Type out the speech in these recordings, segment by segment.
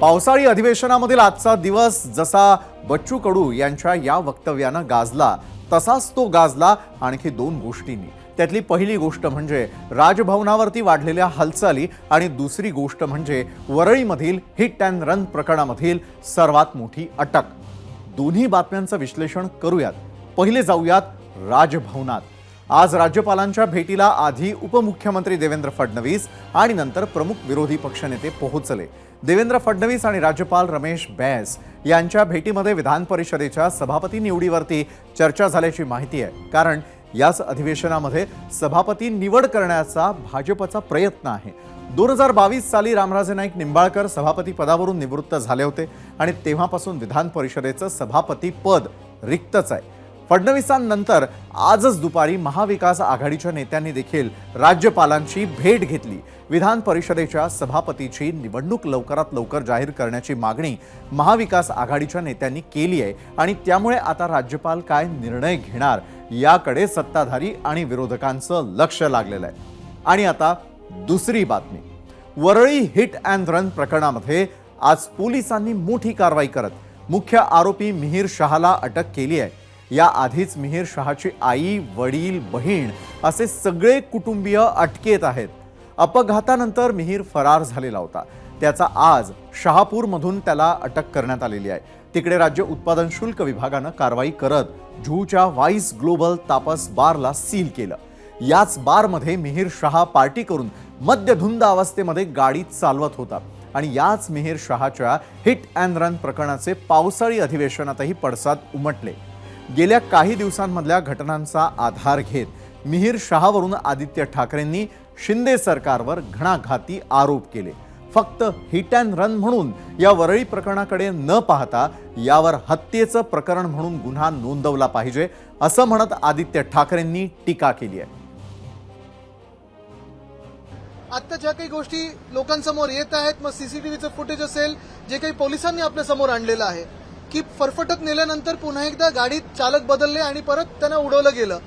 पावसाळी अधिवेशनामधील आजचा दिवस जसा बच्चू कडू यांच्या या वक्तव्यानं गाजला तसाच तो गाजला आणखी दोन गोष्टींनी. त्यातली पहिली गोष्ट म्हणजे राजभवनावरती वाढलेल्या हालचाली आणि दुसरी गोष्ट म्हणजे वरळीमधील हिट अँड रन प्रकरणामधील सर्वात मोठी अटक. दोन्ही बातम्यांचं विश्लेषण करूयात. पहिले जाऊयात राजभवनात. आज राज्यपालांच्या भेटीला आधी उपमुख्यमंत्री देवेंद्र फडणवीस आणि नंतर प्रमुख विरोधी पक्षनेते पोहोचले. देवेंद्र फडणवीस आणि राज्यपाल रमेश बैस यांच्या भेटीमध्ये विधान परिषदेच्या सभापती निवडीवरती चर्चा झाल्याची माहिती आहे. कारण याच अधिवेशनामध्ये सभापती निवड करण्याचा भाजपचा प्रयत्न आहे. दोन हजार बावीस साली रामराजे नाईक निंबाळकर सभापती पदावरून निवृत्त झाले होते आणि तेव्हापासून विधान परिषदेचं सभापती पद रिक्तच आहे. फडणवीसांनंतर आजच दुपारी महाविकास आघाडीच्या नेत्यांनी देखील राज्यपालांची भेट घेतली. विधान परिषदेच्या सभापतीची निवडणूक लवकरात लवकर जाहीर करण्याची मागणी महाविकास आघाडीच्या नेत्यांनी केली आहे आणि त्यामुळे आता राज्यपाल काय निर्णय घेणार याकडे सत्ताधारी आणि विरोधकांचं लक्ष लागलेलं आहे. आणि आता दुसरी बातमी. वरळी हिट अँड रन प्रकरणामध्ये आज पोलिसांनी मोठी कारवाई करत मुख्य आरोपी मिहीर शहाला अटक केली आहे. या आधीच मिहीर शहाची आई वडील बहीण असे सगळे कुटुंबीय अटकेत आहेत. अपघातानंतर मिहीर फरार झालेला होता. त्याचा आज शहापूरमधून त्याला अटक करण्यात आलेली आहे. तिकडे राज्य उत्पादन शुल्क विभागानं कारवाई करत जुहूच्या वाईस ग्लोबल तापस बारला सील केलं. याच बारमध्ये मिहीर शहा पार्टी करून मद्यधुंद अवस्थेमध्ये गाडी चालवत होता आणि याच मिहीर शहाच्या हिट अँड रन प्रकरणाचे पावसाळी अधिवेशनातही पडसाद उमटले. गेल्या काही दिवसांमधल्या घटनांचा आधार घेत मिहीर शहावरून आदित्य ठाकरेंनी शिंदे सरकारवर घणाघाती आरोप केले. फक्त हिट अँड रन म्हणून या वरळी प्रकरणाकडे न पाहता यावर हत्येचं प्रकरण म्हणून गुन्हा नोंदवला पाहिजे असं म्हणत आदित्य ठाकरेंनी टीका केली आहे. आत्ता ज्या काही गोष्टी लोकांसमोर येत आहेत मग सीसीटीव्हीचं फुटेज असेल जे काही पोलिसांनी आपल्यासमोर आणलेलं आहे की फरफटत नेल्यानंतर पुन्हा एकदा गाडीत चालक बदलले आणि परत त्यांना उडवलं गेलं.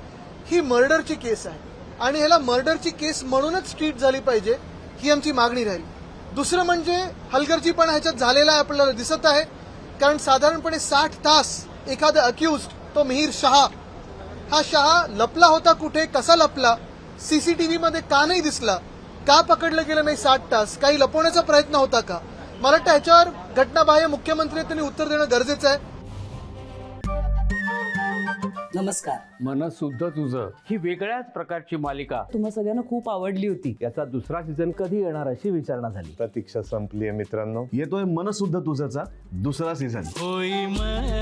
ही मर्डरची केस आहे. आणि ह्याला मर्डरची केस म्हणूनच ट्रीट झाली पाहिजे ही आमची मागणी राहील. दुसरं म्हणजे हलगर्जीपणा ह्याच्यात झालेला आहे आपल्याला दिसत आहे. कारण साधारणपणे साठ तास एखादा अक्युज तो मिहीर शहा हा शहा लपला होता कुठे कसा लपला सीसीटीव्ही मध्ये का नाही दिसला का पकडलं गेलं नाही साठ तास काही लपवण्याचा प्रयत्न होता का? मला वाटतं ह्याच्यावर घटनाबाह्य मुख्यमंत्री त्यांनी उत्तर देणं गरजेचं आहे. नमस्कार. मन सुद्धा तुझं. ही वेगळ्याच प्रकारची मालिका. तुम्हा सगळ्यांना खूप आवडली होती. याचा दुसरा सीझन कधी येणार अशी विचारणा झाली. प्रतीक्षा संपली आहे मित्रांनो. येतोय मनसुद्धा तुझाचा दुसरा सीझन होई मन